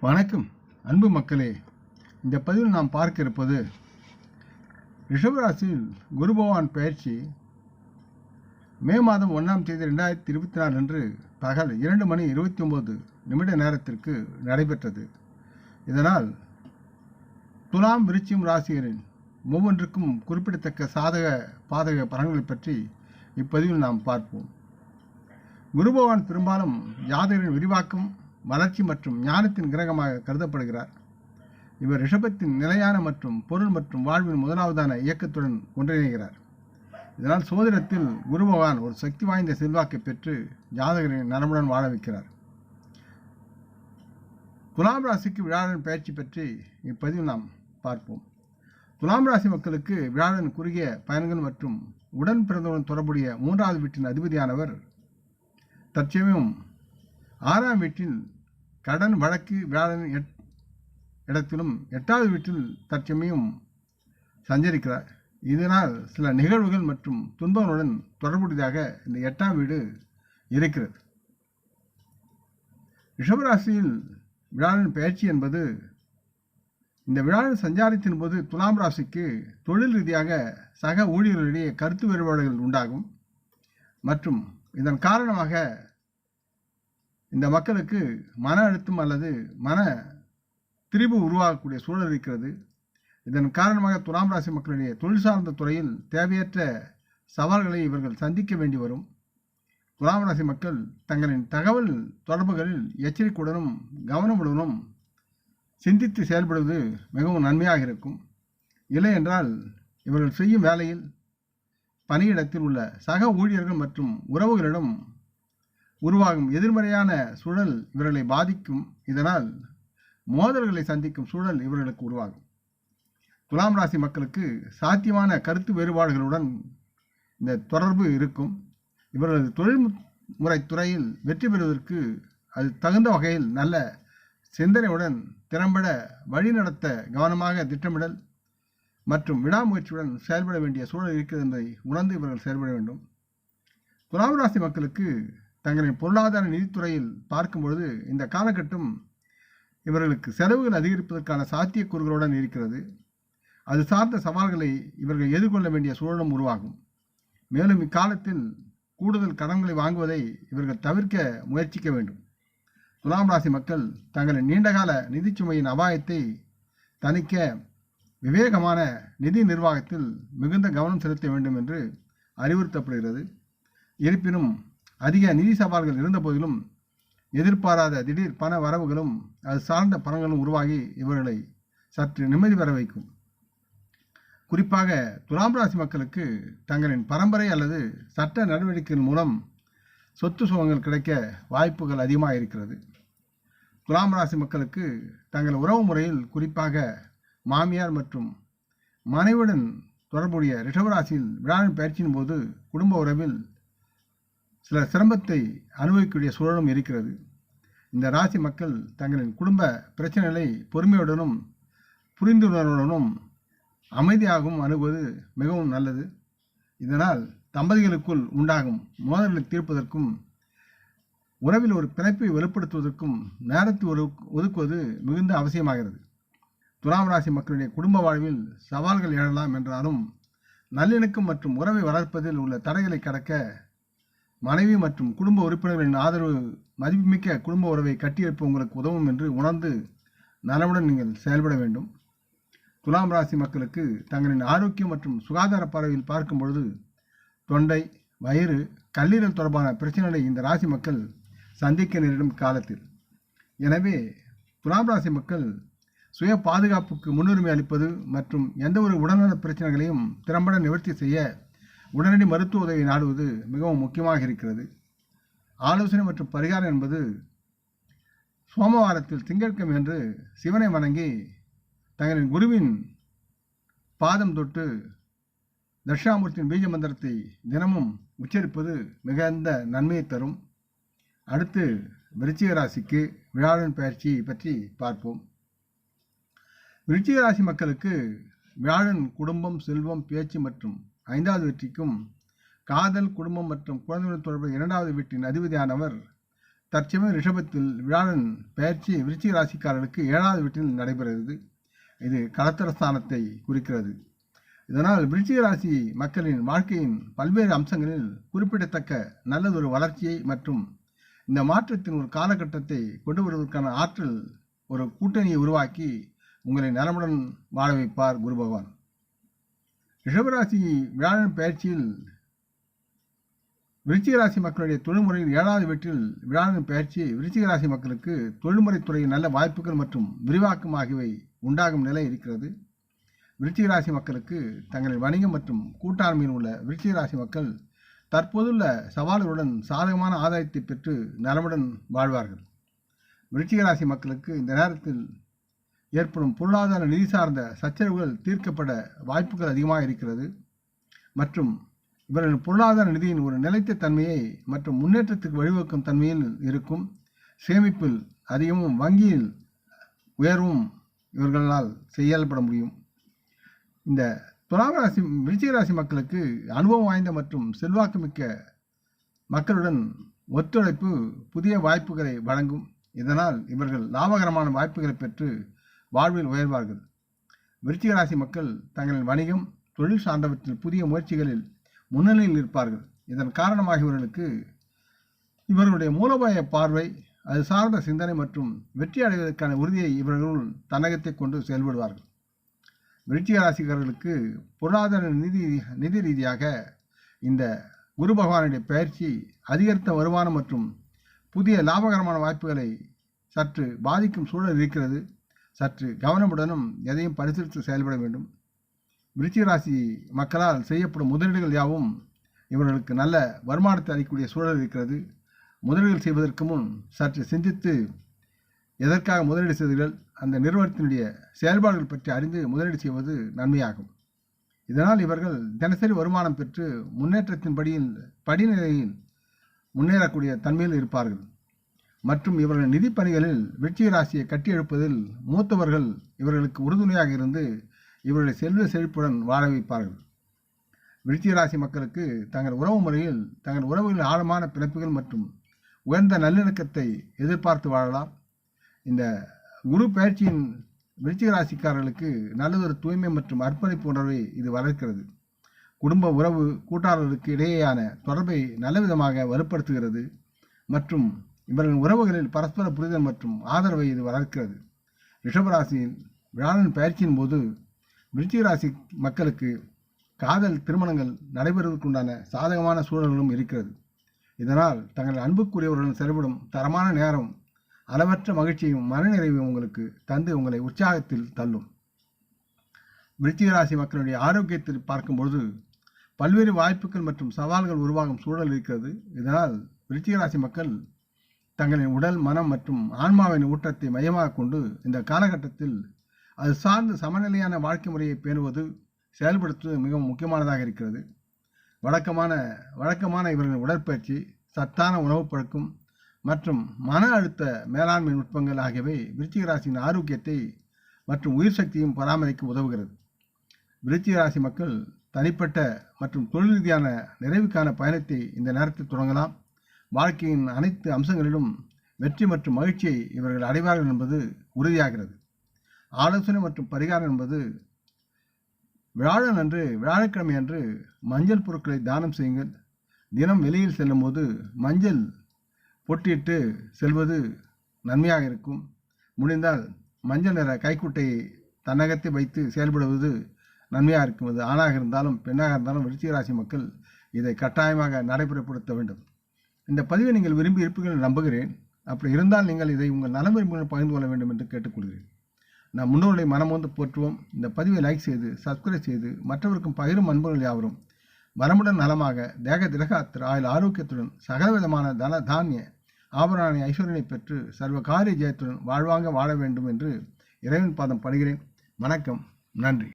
வணக்கம் அன்பு மக்களே. இந்த பதிவில் நாம் பார்க்க இருப்பது ரிஷபராசியில் குரு பகவான் பயிற்சி மே மாதம் ஒன்றாம் தேதி ரெண்டாயிரத்தி இருபத்தி நாலு அன்று பகல் இரண்டு மணி இருபத்தி ஒம்பது நிமிட நேரத்திற்கு நடைபெற்றது. இதனால் துலாம் விருச்சியம் ராசியரின் ஒவ்வொன்றுக்கும் குறிப்பிடத்தக்க சாதக பாதக பலன்களை பற்றி இப்பதிவில் நாம் பார்ப்போம். குரு பகவான் பெரும்பாலும் ஜாதகரின் விரிவாக்கம் வளர்ச்சி மற்றும் ஞானத்தின் கிரகமாக கருதப்படுகிறார். இவர் ரிஷபத்தின் நிலையான மற்றும் பொருள் மற்றும் வாழ்வின் முதலாவதான இயக்கத்துடன் ஒன்றிணைகிறார். இதனால் சோதிடத்தில் குரு பகவான் ஒரு சக்தி வாய்ந்த செல்வாக்கை பெற்று ஜாதகரின் நலமுடன் வாழ வைக்கிறார். துலாம் ராசிக்கு விழாவின் பயிற்சி பற்றி இப்பதிவில் நாம் பார்ப்போம். துலாம் ராசி மக்களுக்கு விழாவின் குறுகிய பயன்கள் மற்றும் உடன் பிறந்தவுடன் தொடர்புடைய மூன்றாவது வீட்டின் அதிபதியானவர் தற்சமயம் ஆறாம் வீட்டில் கடன் வழக்கு வியாழன் எட் இடத்திலும் எட்டாவது வீட்டில் தற்சமயம் சஞ்சரிக்கிறார். இதனால் சில நிகழ்வுகள் மற்றும் துன்பங்களுடன் தொடர்புடையதாக இந்த எட்டாம் வீடு இருக்கிறது. ரிஷபராசியில் விழாவின் பயிற்சி என்பது இந்த விழாவின் சஞ்சாரத்தின் போது துலாம் ராசிக்கு தொழில் ரீதியாக சக ஊழியர்களிடையே கருத்து வேறுபாடுகள் உண்டாகும். மற்றும் இதன் காரணமாக இந்த மக்களுக்கு மன அழுத்தம் அல்லது மன திரிபு உருவாகக்கூடிய சூழல் இருக்கிறது. இதன் காரணமாக துலாம் ராசி மக்களுடைய தொழில் சார்ந்த துறையில் தேவையற்ற சவால்களை இவர்கள் சந்திக்க வேண்டி வரும். துலாம் ராசி மக்கள் தங்களின் தகவல் தொடர்புகளில் எச்சரிக்கையுடனும் கவனமுடனும் சிந்தித்து செயல்படுவது மிகவும் நன்மையாக இருக்கும். இல்லை என்றால் இவர்கள் செய்யும் வேலையில் பணியிடத்தில் உள்ள சக ஊழியர்கள் மற்றும் உறவுகளிடம் உருவாகும் எதிர்மறையான சூழல் இவர்களை பாதிக்கும். இதனால் மோதல்களை சந்திக்கும் சூழல் இவர்களுக்கு உருவாகும். துலாம் ராசி மக்களுக்கு சாத்தியமான கருத்து வேறுபாடுகளுடன் இந்த தொடர்பு இருக்கும். இவர்களது தொழில்முறை துறையில் வெற்றி பெறுவதற்கு அது தகுந்த வகையில் நல்ல சிந்தனையுடன் திறம்பட வழிநடத்த கவனமாக திட்டமிடல் மற்றும் விடாமுயற்சியுடன் செயல்பட வேண்டிய சூழல் இருக்கிறது என்பதை உணர்ந்து இவர்கள் செயல்பட வேண்டும். துலாம் ராசி மக்களுக்கு தங்களின் பொருளாதார நிதித்துறையில் பார்க்கும் பொழுது இந்த காலகட்டம் இவர்களுக்கு செலவுகள் அதிகரிப்பதற்கான சாத்தியக்கூறுகளுடன் இருக்கிறது. அது சார்ந்த சவால்களை இவர்கள் எதிர்கொள்ள வேண்டிய சூழலும் உருவாகும். மேலும் இக்காலத்தில் கூடுதல் கடன்களை வாங்குவதை இவர்கள் தவிர்க்க முயற்சிக்க வேண்டும். துலாம் ராசி மக்கள் தங்களின் நீண்டகால நிதிச்சுமையின் அபாயத்தை தணிக்க விவேகமான நிதி நிர்வாகத்தில் மிகுந்த கவனம் செலுத்த வேண்டும் என்று அறிவுறுத்தப்படுகிறது. இருப்பினும் அதிக நிதி சவால்கள் இருந்த போதிலும் எதிர்பாராத திடீர் பண வரவுகளும் அது சார்ந்த பணங்களும் உருவாகி இவர்களை சற்று நிம்மதி பெற வைக்கும். குறிப்பாக துலாம் ராசி மக்களுக்கு தங்களின் பரம்பரை அல்லது சட்ட நடவடிக்கைகள் மூலம் சொத்து சுகங்கள் கிடைக்க வாய்ப்புகள் அதிகமாக இருக்கிறது. துலாம் ராசி மக்களுக்கு தங்கள் உறவு முறையில் குறிப்பாக மாமியார் மற்றும் மனைவியுடன் தொடர்புடைய ரிஷபராசியில் விழாவின் பயிற்சியின் போது குடும்ப உறவில் சில சிரமத்தை அனுபவிக்கக்கூடிய சூழலும் இருக்கிறது. இந்த ராசி மக்கள் தங்களின் குடும்ப பிரச்சனைகளை பொறுமையுடனும் புரிந்துணர்வுடனும் அமைதியாகவும் அணுகுவது மிகவும் நல்லது. இதனால் தம்பதிகளுக்குள் உண்டாகும் மோதல்களை தீர்ப்பதற்கும் உறவில் ஒரு பிணைப்பை வெளிப்படுத்துவதற்கும் நேரத்தை ஒரு ஒதுக்குவது மிகுந்த அவசியமாகிறது. துலாம் ராசி மக்களுடைய குடும்ப வாழ்வில் சவால்கள் எழலாம் என்றாலும் நல்லிணக்கம் மற்றும் உறவை வளர்ப்பதில் உள்ள தடைகளை கடக்க மனைவி மற்றும் குடும்ப உறுப்பினர்களின் ஆதரவு மதிப்புமிக்க குடும்ப உறவை கட்டியெழுப்ப உங்களுக்கு உதவும் என்று உணர்ந்து நலவுடன் நீங்கள் செயல்பட வேண்டும். துலாம் ராசி மக்களுக்கு தங்களின் ஆரோக்கியம் மற்றும் சுகாதார பார்வையில் பார்க்கும் பொழுது தொண்டை வயிறு கல்லீரல் தொடர்பான பிரச்சனைகளை இந்த ராசி மக்கள் சந்திக்க நேரிடும் காலத்தில். எனவே துலாம் ராசி மக்கள் சுய பாதுகாப்புக்கு முன்னுரிமை அளிப்பது மற்றும் எந்த ஒரு உடல்நல பிரச்சனைகளையும் திறம்பட நிவர்த்தி செய்ய உடனடி மருத்துவ உதவி நாடுவது மிகவும் முக்கியமாக இருக்கிறது. ஆலோசனை மற்றும் பரிகாரம் என்பது சோமவாரத்தில் திங்கட்கிழமை என்று சிவனை வணங்கி தங்களின் குருவின் பாதம் தொட்டு தட்சிணாமூர்த்தியின் பீஜ மந்திரத்தை தினமும் உச்சரிப்பது மிகுந்த நன்மையை தரும். அடுத்து விருச்சிக ராசிக்கு விழாவின் பயிற்சி பற்றி பார்ப்போம். விருச்சிக ராசி மக்களுக்கு வியாழன் குடும்பம் செல்வம் பேச்சு மற்றும் ஐந்தாவது வெற்றிக்கும் காதல் குடும்பம் மற்றும் குழந்தைகளுடன் தொடர்பு இரண்டாவது வீட்டின் அதிபதியானவர் தற்சமயம் ரிஷபத்தில் விழாவின் பெயர்ச்சி விருச்சிக ராசிக்காரர்களுக்கு ஏழாவது வீட்டில் நடைபெறுகிறது. இது கலத்தரஸ்தானத்தை குறிக்கிறது. இதனால் விருச்சிக ராசி மக்களின் வாழ்க்கையின் பல்வேறு அம்சங்களில் குறிப்பிடத்தக்க நல்லதொரு வளர்ச்சியை மற்றும் இந்த மாற்றத்தின் ஒரு காலகட்டத்தை கொண்டு வருவதற்கான ஆற்றல் ஒரு கூட்டணியை உருவாக்கி உங்களை நலமுடன் வாழ வைப்பார் குரு பகவான் ரிஷபராசி வியாழன் பயிற்சியில் விருச்சிக ராசி மக்களுடைய தொழில்முறையில் ஏழாவது வீட்டில் வியாழன் பயிற்சி விருச்சிக ராசி மக்களுக்கு தொழில்முறை துறையில் நல்ல வாய்ப்புகள் மற்றும் விரிவாக்கம் ஆகியவை உண்டாகும் நிலை இருக்கிறது. விருச்சிக ராசி மக்களுக்கு தங்களின் வணிகம் மற்றும் கூட்டாண்மையில் உள்ள விருச்சிக ராசி மக்கள் தற்போதுள்ள சவால்களுடன் சாதகமான ஆதாயத்தை பெற்று நலமுடன் வாழ்வார்கள். விருச்சிக ராசி மக்களுக்கு இந்த நேரத்தில் ஏற்படும் பொருளாதார நிதி சார்ந்த சச்சரவுகள் தீர்க்கப்பட வாய்ப்புகள் அதிகமாக இருக்கிறது. மற்றும் இவர்கள் பொருளாதார நிதியின் ஒரு நிலைத்த தன்மையை மற்றும் முன்னேற்றத்துக்கு வழிவகுக்கும் தன்மையில் இருக்கும். சேமிப்பில் அதிகமும் வங்கியில் உயர்வும் இவர்களால் செயல்பட முடியும். இந்த துலாம் ராசி விருச்சிக ராசி மக்களுக்கு அனுபவம் வாய்ந்த மற்றும் செல்வாக்குமிக்க மக்களுடன் ஒத்துழைப்பு புதிய வாய்ப்புகளை வழங்கும். இதனால் இவர்கள் லாபகரமான வாய்ப்புகளை பெற்று வாழ்வில் உயர்வார்கள் விருச்சிக ராசி மக்கள் தங்களின் வணிகம் தொழில் சார்ந்தவற்றில் புதிய முயற்சிகளில் முன்னணியில் இருப்பார்கள் இதன் காரணமாக இவர்களுக்கு இவர்களுடைய மூலோபாய பார்வை அது சார்ந்த சிந்தனை மற்றும் வெற்றி அடைவதற்கான உறுதியை இவர்கள் தன்னகத்தை கொண்டு செயல்படுவார்கள். விருச்சிக ராசிக்காரர்களுக்கு பொருளாதார நிதி நிதி ரீதியாக இந்த குரு பகவானுடைய பயிற்சி அதிகரித்த வருமானம் மற்றும் புதிய லாபகரமான வாய்ப்புகளை சற்று பாதிக்கும் சூழல் இருக்கிறது. சற்று கவனமுடனும் எதையும் பரிசீலித்து செயல்பட வேண்டும். விருச்சிக ராசி மக்களால் செய்யப்படும் முதலீடுகள் யாவும் இவர்களுக்கு நல்ல வருமானத்தை அளிக்கக்கூடிய சூழல் இருக்கிறது. முதலீடுகள் செய்வதற்கு முன் சற்று சிந்தித்து எதற்காக முதலீடு செய்தீர்கள் அந்த நிறுவனத்தினுடைய செயல்பாடுகள் பற்றி அறிந்து முதலீடு செய்வது நன்மையாகும். இதனால் இவர்கள் தினசரி வருமானம் பெற்று முன்னேற்றத்தின் படியில் படிநிலையில் முன்னேறக்கூடிய தன்மையில் இருப்பார்கள். மற்றும் இவர்கள் நிதி பணிகளில் வெற்றிய ராசியை கட்டியெழுப்பதில் மூத்தவர்கள் இவர்களுக்கு உறுதுணையாக இருந்து இவர்களை செல்வ செழிப்புடன் வாழ வைப்பார்கள். விருச்சிக ராசி மக்களுக்கு தங்கள் உறவு முறையில் தங்கள் உறவுகளின் ஆழமான பிறப்புகள் மற்றும் உயர்ந்த நல்லிணக்கத்தை எதிர்பார்த்து வாழலாம். இந்த குரு பயிற்சியின் விருச்சிக ராசிக்காரர்களுக்கு நல்லதொரு தூய்மை மற்றும் அர்ப்பணிப்பு உணர்வை இது வளர்க்கிறது. குடும்ப உறவு கூட்டாளர்களுக்கு இடையேயான தொடர்பை நல்லவிதமாக வலுப்படுத்துகிறது மற்றும் இவர்களின் உறவுகளில் பரஸ்பர புரிதல் மற்றும் ஆதரவை இது வளர்க்கிறது. ரிஷபராசியில் வியாழன் பயிற்சியின் போது விருச்சிக ராசி மக்களுக்கு காதல் திருமணங்கள் நடைபெறுவதற்குண்டான சாதகமான சூழல்களும் இருக்கிறது. இதனால் தங்கள் அன்புக்குரியவர்களுடன் செயல்படும் தரமான நேரம் அளவற்ற மகிழ்ச்சியும் மனநிறைவையும் உங்களுக்கு தந்து உங்களை உற்சாகத்தில் தள்ளும். விருச்சிக ராசி மக்களுடைய ஆரோக்கியத்தில் பார்க்கும்பொழுது பல்வேறு வாய்ப்புகள் மற்றும் சவால்கள் உருவாகும் சூழல் இருக்கிறது. இதனால் விருச்சிக ராசி மக்கள் தங்களின் உடல் மனம் மற்றும் ஆன்மாவின் ஊட்டத்தை மையமாக கொண்டு இந்த காலகட்டத்தில் அது சார்ந்து சமநிலையான வாழ்க்கை முறையை பேணுவது செயல்படுத்துவது மிகவும் முக்கியமானதாக இருக்கிறது. வழக்கமான வழக்கமான இவர்களின் உடற்பயிற்சி சத்தான உணவு பழக்கம் மற்றும் மன அழுத்த மேலாண்மை நுட்பங்கள் ஆகியவை விருச்சிக ராசியின் ஆரோக்கியத்தை மற்றும் உயிர் சக்தியும் பராமரிக்க உதவுகிறது. விருச்சிக ராசி மக்கள் தனிப்பட்ட மற்றும் தொழில் ரீதியான நிறைவுக்கான பயணத்தை இந்த நேரத்தில் தொடங்கலாம். வாழ்க்கையின் அனைத்து அம்சங்களிலும் வெற்றி மற்றும் மகிழ்ச்சியை இவர்கள் அடைவார்கள் என்பது உறுதியாகிறது. ஆலோசனை மற்றும் பரிகாரம் என்பது வியாழன் அன்று வியாழக்கிழமை அன்று மஞ்சள் பொருட்களை தானம் செய்யுங்கள். தினம் வெளியில் செல்லும்போது மஞ்சள் பொட்டியிட்டு செல்வது நன்மையாக இருக்கும். முடிந்தால் மஞ்சள் நிற கைக்குட்டையை தன்னகத்தை வைத்து செயல்படுவது நன்மையாக இருக்கும். அது ஆணாக இருந்தாலும் பெண்ணாக இருந்தாலும் விருச்சிக ராசி மக்கள் இதை கட்டாயமாக நடைமுறைப்படுத்த வேண்டும். இந்த பதிவை நீங்கள் விரும்பி இருப்பீர்கள் நம்புகிறேன். அப்படி இருந்தால் நீங்கள் இதை உங்கள் நலம் விரும்புகள் பகிர்ந்து கொள்ள வேண்டும் என்று கேட்டுக்கொள்கிறேன். நாம் முன்னோர்களை மனம் வந்து போற்றுவோம். இந்த பதிவை லைக் செய்து சப்ஸ்கிரைப் செய்து மற்றவருக்கும் பகிரும் அன்புகள் யாவரும். வரமுடன் நலமாக தேக திரகாத்திர ஆயுள் ஆரோக்கியத்துடன் சகலவிதமான தன தானிய ஆபரணி ஐஸ்வர்யனை பெற்று சர்வ காரிய ஜெயத்துடன் வாழ்வாங்க வாழ வேண்டும் என்று இறைவன் பாதம் படுகிறேன். வணக்கம். நன்றி.